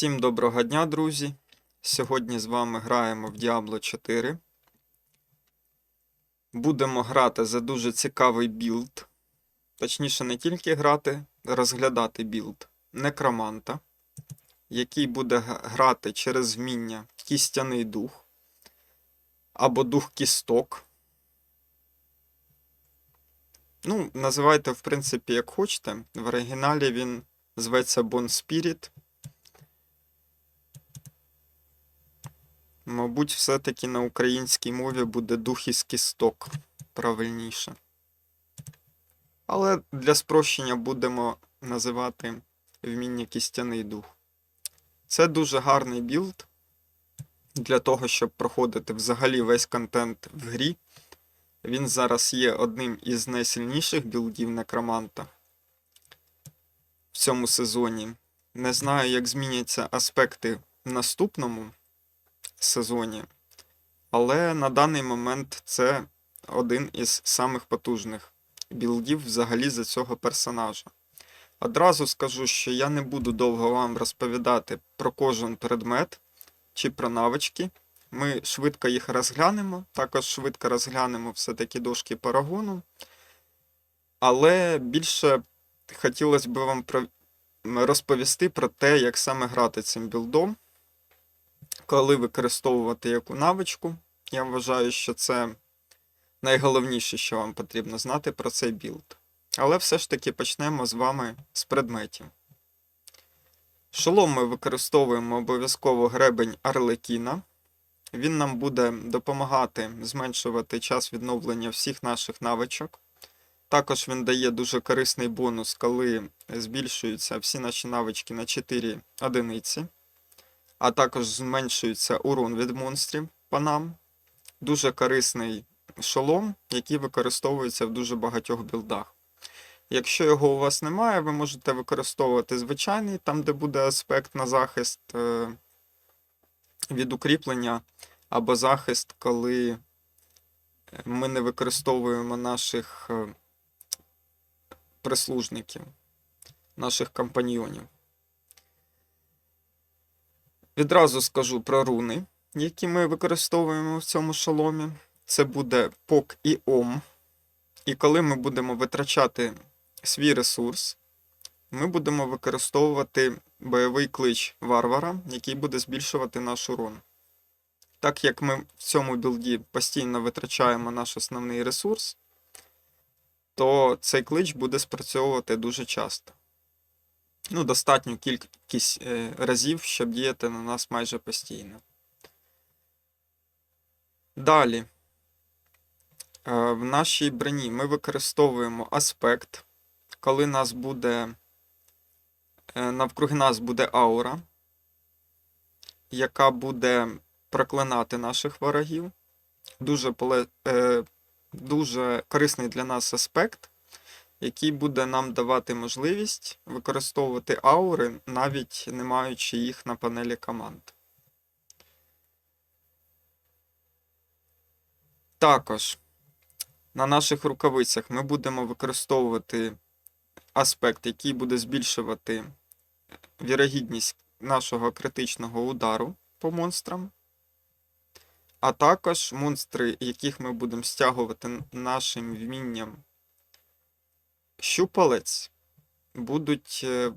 Всім доброго дня, друзі! Сьогодні з вами граємо в Diablo 4. Будемо грати за дуже цікавий білд. Точніше, не тільки грати, розглядати білд некроманта, який буде грати через вміння кістяний дух або дух кісток. Ну, називайте, в принципі, як хочете. В оригіналі він зветься Bone Spirit. Мабуть, все-таки на українській мові буде дух із кісток правильніше. Але для спрощення будемо називати вміння кістяний дух. Це дуже гарний білд для того, щоб проходити взагалі весь контент в грі. Він зараз є одним із найсильніших білдів некроманта в цьому сезоні. Не знаю, як зміняться аспекти в наступному сезоні. Але на даний момент це один із самих потужних білдів взагалі за цього персонажа. Одразу скажу, що я не буду довго вам розповідати про кожен предмет чи про навички. Ми швидко їх розглянемо, також швидко розглянемо все-таки дошки парагону. Але більше хотілося б вам розповісти про те, як саме грати цим білдом коли використовувати яку навичку. Я вважаю, що це найголовніше, що вам потрібно знати про цей білд. Але все ж таки почнемо з вами з предметів. Шолом ми використовуємо обов'язково гребень Арлекіна. Він нам буде допомагати зменшувати час відновлення всіх наших навичок. Також він дає дуже корисний бонус, коли збільшуються всі наші навички на 4 одиниці а також зменшується урон від монстрів по нам. Дуже корисний шолом, який використовується в дуже багатьох білдах. Якщо його у вас немає, ви можете використовувати звичайний, там, де буде аспект на захист е, від укріплення, або захист, коли ми не використовуємо наших е, прислужників, наших компаньйонів. Відразу скажу про руни, які ми використовуємо в цьому шоломі. Це буде пок і ом. І коли ми будемо витрачати свій ресурс, ми будемо використовувати бойовий клич варвара, який буде збільшувати наш урон. Так як ми в цьому білді постійно витрачаємо наш основний ресурс, то цей клич буде спрацьовувати дуже часто ну, достатню кількість е, разів, щоб діяти на нас майже постійно. Далі. Е, В нашій броні ми використовуємо аспект, коли нас буде. е, Навкруги нас буде аура, яка буде проклинати наших ворогів. Дуже, дуже корисний для нас аспект який буде нам давати можливість використовувати аури, навіть не маючи їх на панелі команд. Також на наших рукавицях ми будемо використовувати аспект, який буде збільшувати вірогідність нашого критичного удару по монстрам. А також монстри, яких ми будемо стягувати нашим вмінням щупалець будуть е,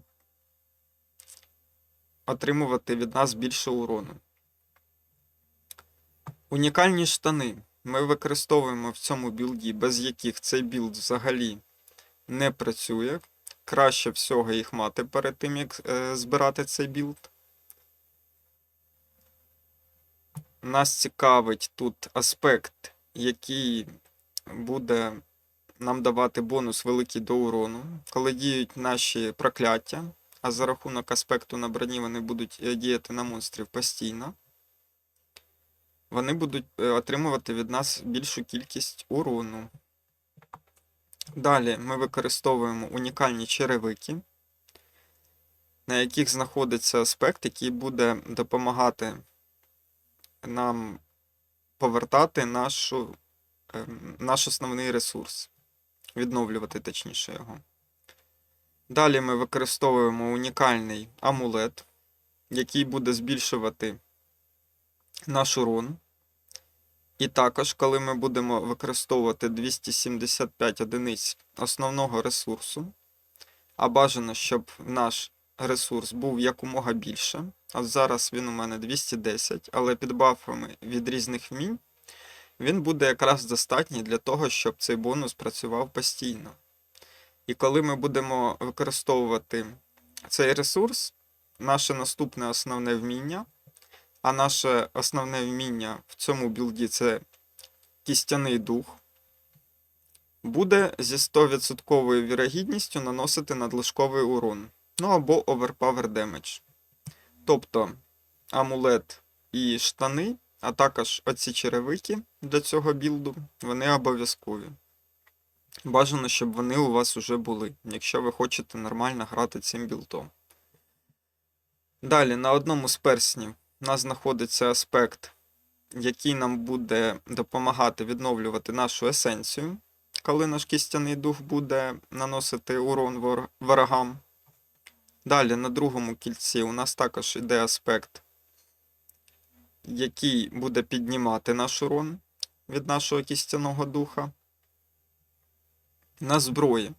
отримувати від нас більше урону. Унікальні штани ми використовуємо в цьому білді, без яких цей білд взагалі не працює. Краще всього їх мати перед тим, як е, збирати цей білд. Нас цікавить тут аспект, який буде нам давати бонус великий до урону, коли діють наші прокляття, а за рахунок аспекту на броні вони будуть е, діяти на монстрів постійно. Вони будуть е, отримувати від нас більшу кількість урону. Далі ми використовуємо унікальні черевики, на яких знаходиться аспект, який буде допомагати нам повертати нашу, ем, наш основний ресурс відновлювати точніше його. Далі ми використовуємо унікальний амулет, який буде збільшувати наш урон. І також, коли ми будемо використовувати 275 одиниць основного ресурсу, а бажано, щоб наш ресурс був якомога більше. От зараз він у мене 210, але під бафами від різних вмінь він буде якраз достатній для того, щоб цей бонус працював постійно. І коли ми будемо використовувати цей ресурс, наше наступне основне вміння, а наше основне вміння в цьому білді це кістяний дух, буде зі 100% вірогідністю наносити надлишковий урон, ну або Overpower Damage. Тобто амулет і штани, а також оці черевики для цього білду, вони обов'язкові. Бажано, щоб вони у вас вже були, якщо ви хочете нормально грати цим білдом. Далі, на одному з перснів у нас знаходиться аспект, який нам буде допомагати відновлювати нашу есенцію, коли наш кістяний дух буде наносити урон ворогам. Далі на другому кільці у нас також йде аспект, який буде піднімати наш урон від нашого кістяного духа. На зброї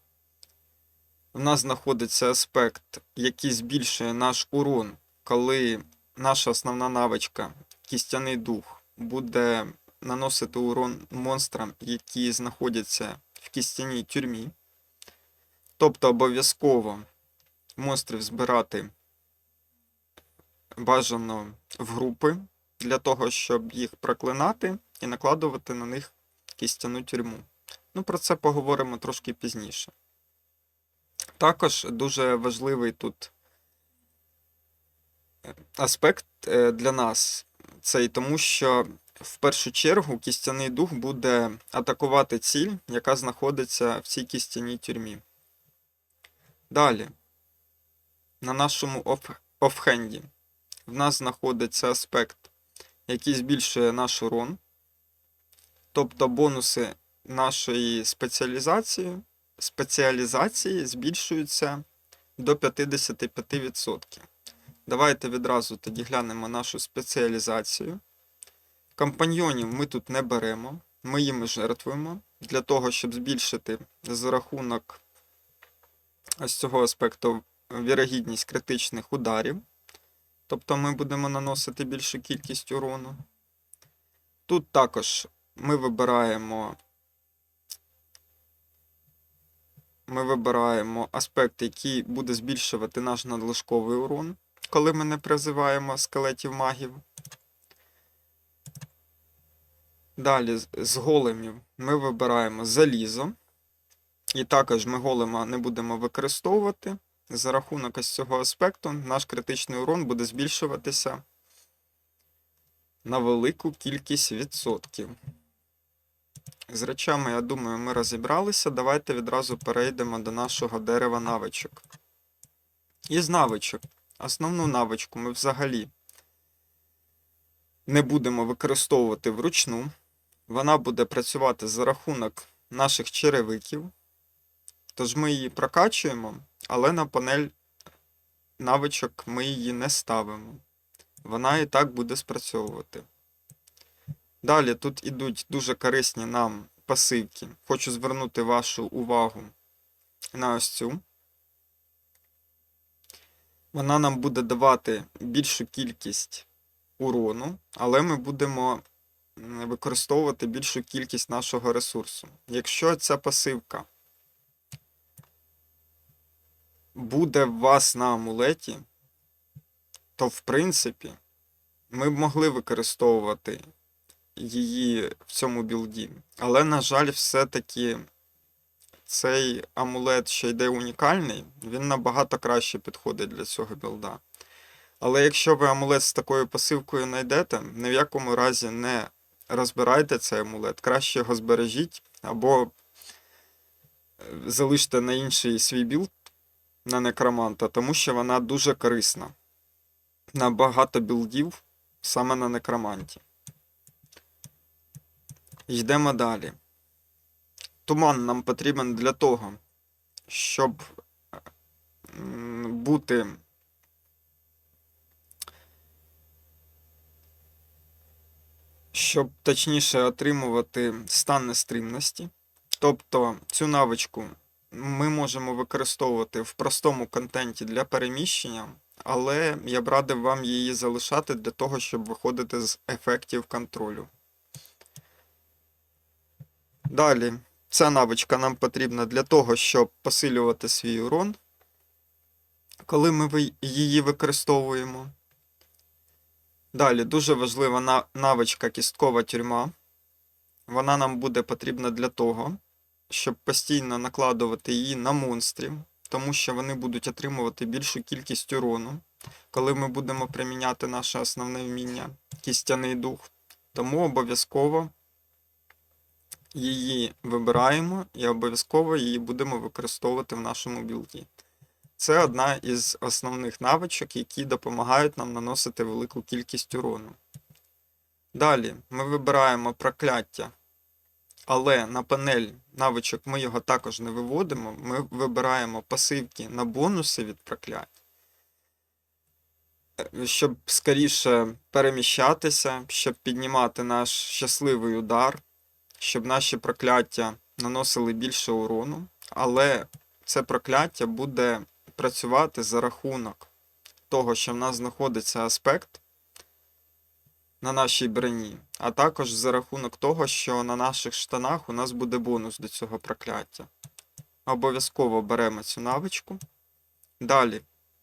у нас знаходиться аспект, який збільшує наш урон, коли наша основна навичка кістяний дух буде наносити урон монстрам, які знаходяться в кістяній тюрмі. Тобто обов'язково монстрів збирати бажано в групи для того, щоб їх проклинати і накладувати на них кістяну тюрму. Ну, про це поговоримо трошки пізніше. Також дуже важливий тут е, аспект е, для нас це і тому, що в першу чергу кістяний дух буде атакувати ціль, яка знаходиться в цій кістяній тюрмі. Далі, на нашому оф- офхенді в нас знаходиться аспект, який збільшує наш урон, тобто бонуси нашої спеціалізації, спеціалізації збільшуються до 55%. Давайте відразу тоді глянемо нашу спеціалізацію. Компаньйонів ми тут не беремо, ми їми жертвуємо для того, щоб збільшити за рахунок ось цього аспекту вірогідність критичних ударів. Тобто ми будемо наносити більшу кількість урону. Тут також ми вибираємо. Ми вибираємо аспект, який буде збільшувати наш надлишковий урон, коли ми не призиваємо скелетів магів. Далі з- големів ми вибираємо залізо. І також ми голема не будемо використовувати. За рахунок ось цього аспекту наш критичний урон буде збільшуватися на велику кількість відсотків. З речами, я думаю, ми розібралися. Давайте відразу перейдемо до нашого дерева навичок. Із навичок. Основну навичку ми взагалі не будемо використовувати вручну. Вона буде працювати за рахунок наших черевиків. Тож ми її прокачуємо, але на панель навичок ми її не ставимо. Вона і так буде спрацьовувати. Далі тут ідуть дуже корисні нам пасивки. Хочу звернути вашу увагу на ось цю. Вона нам буде давати більшу кількість урону, але ми будемо використовувати більшу кількість нашого ресурсу. Якщо ця пасивка буде в вас на амулеті, то в принципі ми б могли використовувати її в цьому білді. Але, на жаль, все-таки цей амулет, що йде унікальний, він набагато краще підходить для цього білда. Але якщо ви амулет з такою пасивкою знайдете, ні в якому разі не розбирайте цей амулет, краще його збережіть або е, залиште на інший свій білд на некроманта, тому що вона дуже корисна. На багато білдів саме на некроманті. Йдемо далі. Туман нам потрібен для того, щоб бути. Щоб точніше отримувати стан нестрімності. Тобто цю навичку ми можемо використовувати в простому контенті для переміщення, але я б радив вам її залишати для того, щоб виходити з ефектів контролю. Далі, ця навичка нам потрібна для того, щоб посилювати свій урон, коли ми її використовуємо. Далі, дуже важлива навичка кісткова тюрма. Вона нам буде потрібна для того, щоб постійно накладувати її на монстрів, тому що вони будуть отримувати більшу кількість урону, коли ми будемо приміняти наше основне вміння кістяний дух. Тому обов'язково її вибираємо і обов'язково її будемо використовувати в нашому білді. Це одна із основних навичок, які допомагають нам наносити велику кількість урону. Далі ми вибираємо прокляття, але на панель навичок ми його також не виводимо. Ми вибираємо пасивки на бонуси від проклять, Е, щоб скоріше переміщатися, щоб піднімати наш щасливий удар, щоб наші прокляття наносили більше урону, але це прокляття буде працювати за рахунок того, що в нас знаходиться аспект на нашій броні, а також за рахунок того, що на наших штанах у нас буде бонус до цього прокляття. Обов'язково беремо цю навичку. Далі.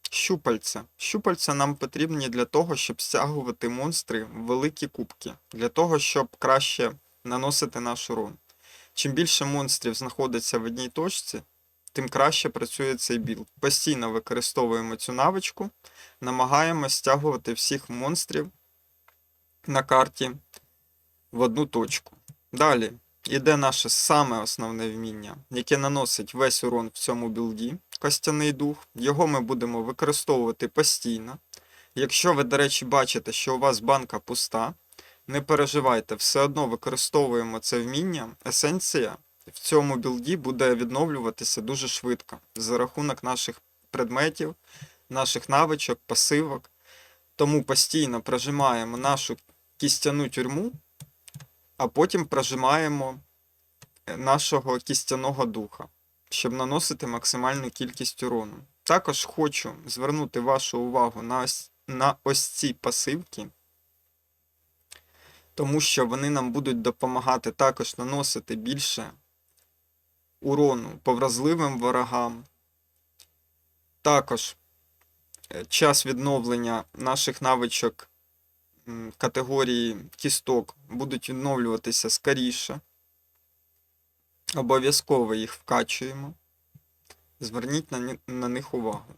Щупальця. Щупальця нам потрібні для того, щоб стягувати монстри в великі кубки, для того, щоб краще наносити наш урон. Чим більше монстрів знаходиться в одній точці, тим краще працює цей білд. Постійно використовуємо цю навичку, намагаємося стягувати всіх монстрів на карті в одну точку. Далі іде наше саме основне вміння, яке наносить весь урон в цьому білді, костяний дух. Його ми будемо використовувати постійно. Якщо ви, до речі, бачите, що у вас банка пуста, не переживайте, все одно використовуємо це вміння. Есенція в цьому білді буде відновлюватися дуже швидко за рахунок наших предметів, наших навичок, пасивок. Тому постійно прожимаємо нашу кістяну тюрму, а потім прожимаємо е, нашого кістяного духа, щоб наносити максимальну кількість урону. Також хочу звернути вашу увагу на ось, на ось ці пасивки, тому що вони нам будуть допомагати також наносити більше урону по вразливим ворогам. Також е, час відновлення наших навичок категорії кісток будуть відновлюватися скоріше. Обов'язково їх вкачуємо. Зверніть на, на них увагу.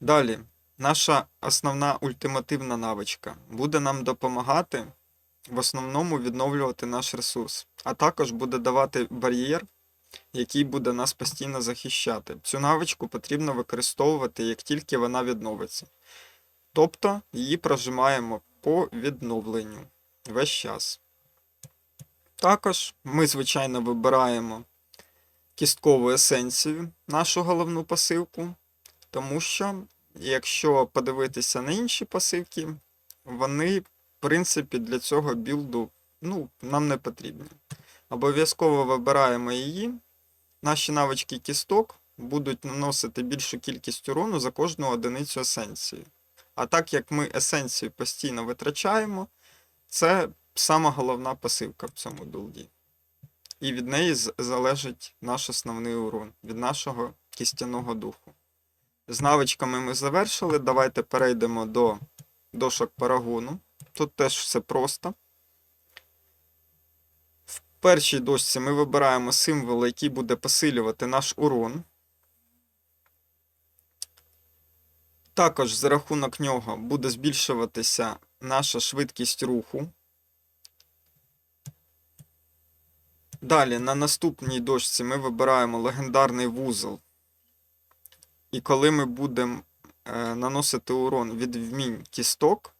Далі, наша основна ультимативна навичка буде нам допомагати в основному відновлювати наш ресурс, а також буде давати бар'єр, який буде нас постійно захищати. Цю навичку потрібно використовувати, як тільки вона відновиться. Тобто її прожимаємо по відновленню весь час. Також ми, звичайно, вибираємо кісткову есенцію, нашу головну пасивку, тому що, якщо подивитися на інші пасивки, вони, в принципі, для цього білду ну, нам не потрібні. Обов'язково вибираємо її. Наші навички кісток будуть наносити більшу кількість урону за кожну одиницю есенції. А так як ми есенцію постійно витрачаємо, це сама головна пасивка в цьому білді. І від неї залежить наш основний урон, від нашого кістяного духу. З навичками ми завершили. Давайте перейдемо до дошок парагону. Тут теж все просто. В першій дошці ми вибираємо символ, який буде посилювати наш урон. Також за рахунок нього буде збільшуватися наша швидкість руху. Далі на наступній дошці ми вибираємо легендарний вузол. І коли ми будемо е, наносити урон від вмінь кісток,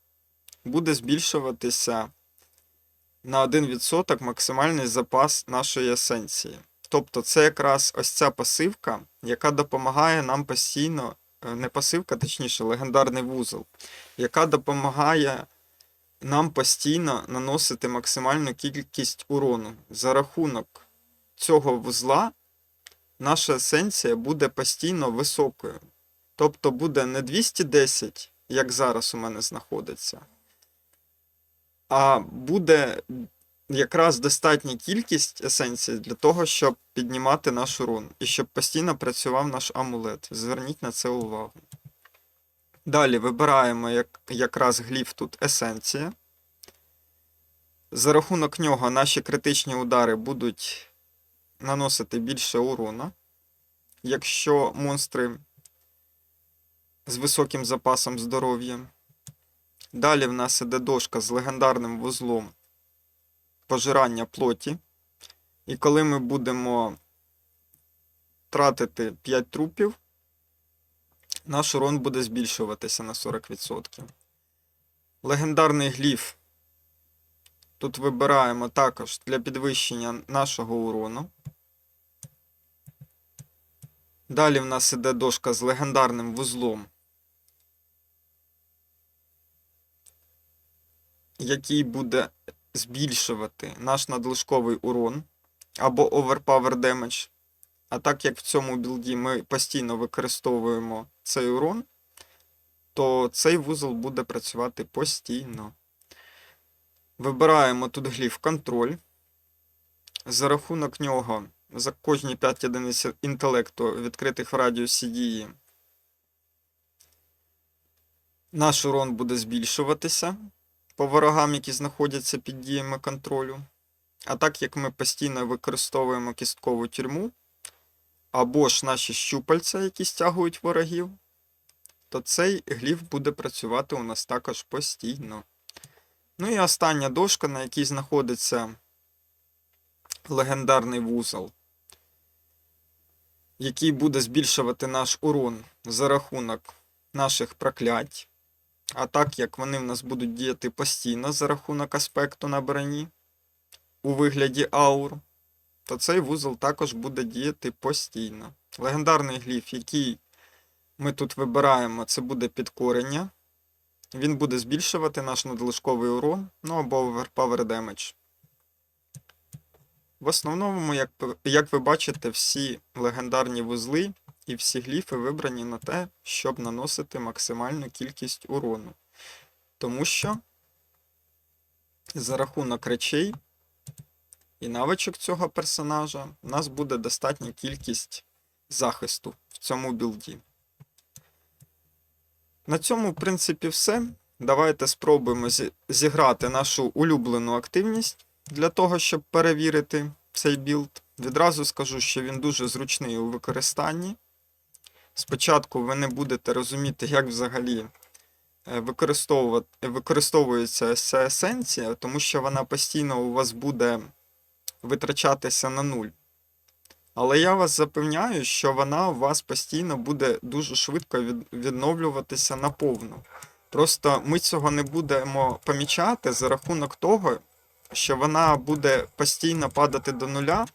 буде збільшуватися на 1% максимальний запас нашої есенції. Тобто це якраз ось ця пасивка, яка допомагає нам постійно, не пасивка, точніше, легендарний вузол, яка допомагає нам постійно наносити максимальну кількість урону. За рахунок цього вузла наша есенція буде постійно високою. Тобто буде не 210, як зараз у мене знаходиться, а буде якраз достатня кількість есенції для того, щоб піднімати наш урон і щоб постійно працював наш амулет. Зверніть на це увагу. Далі вибираємо як, якраз гліф тут есенція. За рахунок нього наші критичні удари будуть наносити більше урона. Якщо монстри з високим запасом здоров'я. Далі в нас іде дошка з легендарним вузлом пожирання плоті. І коли ми будемо тратити 5 трупів, наш урон буде збільшуватися на 40%. Легендарний гліф. Тут вибираємо також для підвищення нашого урону. Далі в нас іде дошка з легендарним вузлом, який буде збільшувати наш надлишковий урон або Overpower Damage. А так як в цьому білді ми постійно використовуємо цей урон, то цей вузол буде працювати постійно. Вибираємо тут гліф контроль. За рахунок нього за кожні 5 одиниць інтелекту відкритих в радіусі дії наш урон буде збільшуватися по ворогам, які знаходяться під діями контролю. А так як ми постійно використовуємо кісткову тюрму, або ж наші щупальця, які стягують ворогів, то цей гліф буде працювати у нас також постійно. Ну і остання дошка, на якій знаходиться легендарний вузол, який буде збільшувати наш урон за рахунок наших проклять. А так як вони в нас будуть діяти постійно за рахунок аспекту на броні у вигляді аур, то цей вузол також буде діяти постійно. Легендарний гліф, який ми тут вибираємо, це буде підкорення. Він буде збільшувати наш надлишковий урон, ну або overpower damage. В основному, як, як ви бачите, всі легендарні вузли і всі гліфи вибрані на те, щоб наносити максимальну кількість урону. Тому що за рахунок речей і навичок цього персонажа у нас буде достатня кількість захисту в цьому білді. На цьому, в принципі, все. Давайте спробуємо зіграти нашу улюблену активність для того, щоб перевірити цей білд. Відразу скажу, що він дуже зручний у використанні. Спочатку ви не будете розуміти, як взагалі е, використовується ця есенція, тому що вона постійно у вас буде витрачатися на нуль. Але я вас запевняю, що вона у вас постійно буде дуже швидко відновлюватися наповну. Просто ми цього не будемо помічати за рахунок того, що вона буде постійно падати до нуля,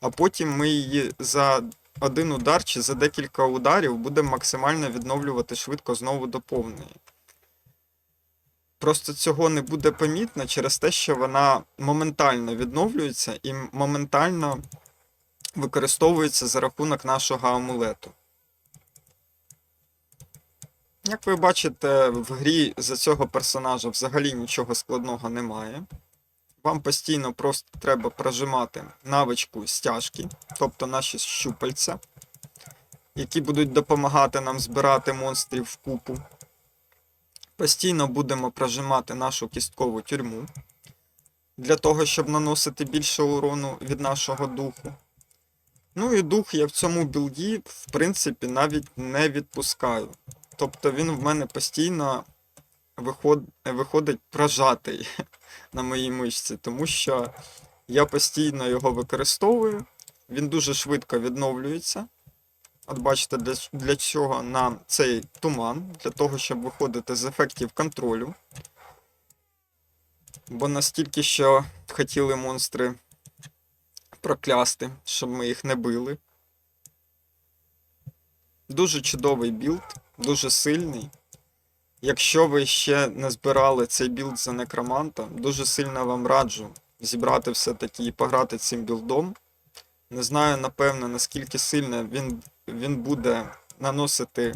а потім ми її за один удар чи за декілька ударів будемо максимально відновлювати швидко знову до повної. Просто цього не буде помітно через те, що вона моментально відновлюється і моментально використовується за рахунок нашого амулету. Як ви бачите, в грі за цього персонажа взагалі нічого складного немає. Вам постійно просто треба прожимати навичку стяжки, тобто наші щупальця, які будуть допомагати нам збирати монстрів в купу. Постійно будемо прожимати нашу кісткову тюрму для того, щоб наносити більше урону від нашого духу. Ну і дух я в цьому білді, в принципі, навіть не відпускаю. Тобто він в мене постійно виход... виходить прожатий на моїй мишці, тому що я постійно його використовую, він дуже швидко відновлюється. От бачите, для, для чого нам цей туман, для того, щоб виходити з ефектів контролю. Бо настільки, що хотіли монстри проклясти, щоб ми їх не били. Дуже чудовий білд, дуже сильний. Якщо ви ще не збирали цей білд за некроманта, дуже сильно вам раджу зібрати все-таки і пограти цим білдом. Не знаю, напевно, наскільки сильно він, він буде наносити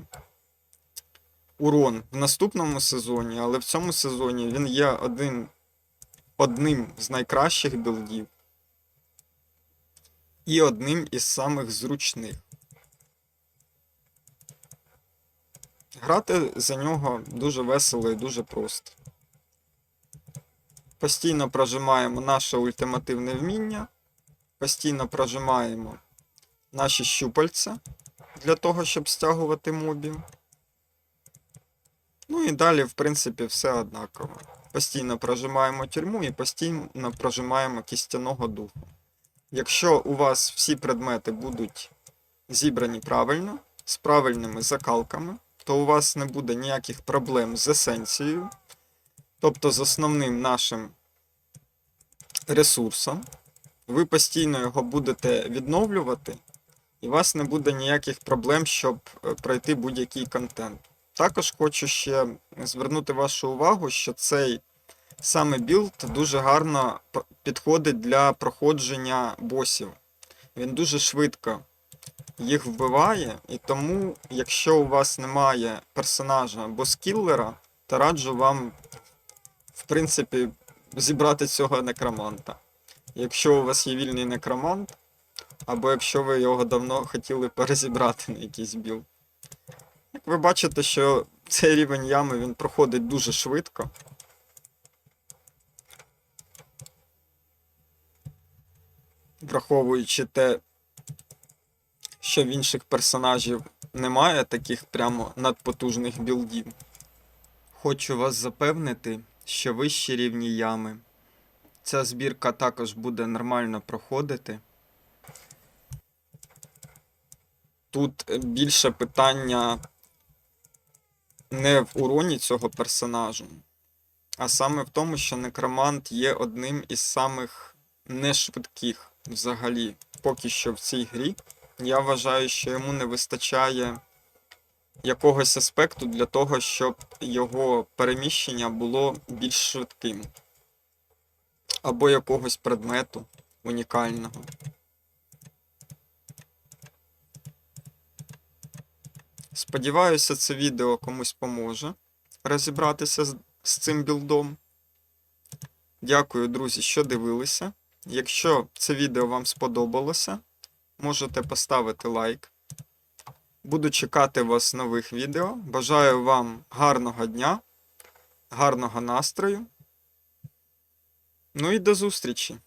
урон в наступному сезоні, але в цьому сезоні він є один, одним з найкращих білдів і одним із самих зручних. Грати за нього дуже весело і дуже просто. Постійно прожимаємо наше ультимативне вміння, постійно прожимаємо наші щупальця для того, щоб стягувати мобів. Ну і далі, в принципі, все однаково. Постійно прожимаємо тюрму і постійно прожимаємо кістяного духу. Якщо у вас всі предмети будуть зібрані правильно, з правильними закалками, то у вас не буде ніяких проблем з есенцією, тобто з основним нашим ресурсом. Ви постійно його будете відновлювати, і у вас не буде ніяких проблем, щоб е, пройти будь-який контент. Також хочу ще звернути вашу увагу, що цей саме білд дуже гарно підходить для проходження босів. Він дуже швидко їх вбиває, і тому, якщо у вас немає персонажа або скіллера, то раджу вам, в принципі, зібрати цього некроманта. Якщо у вас є вільний некромант, або якщо ви його давно хотіли перезібрати на якийсь білд. Як ви бачите, що цей рівень ями він проходить дуже швидко. Враховуючи те, що в інших персонажів немає таких прямо надпотужних білдів. Хочу вас запевнити, що вищі рівні ями. Ця збірка також буде нормально проходити. Тут більше питання не в уроні цього персонажу, а саме в тому, що некромант є одним із самих нешвидких взагалі поки що в цій грі. Я вважаю, що йому не вистачає якогось аспекту для того, щоб його переміщення було більш швидким. Або якогось предмету унікального. Сподіваюся, це відео комусь поможе розібратися з, з цим білдом. Дякую, друзі, що дивилися. Якщо це відео вам сподобалося, можете поставити лайк. Буду чекати вас нових відео. Бажаю вам гарного дня, гарного настрою. Ну і до зустрічі!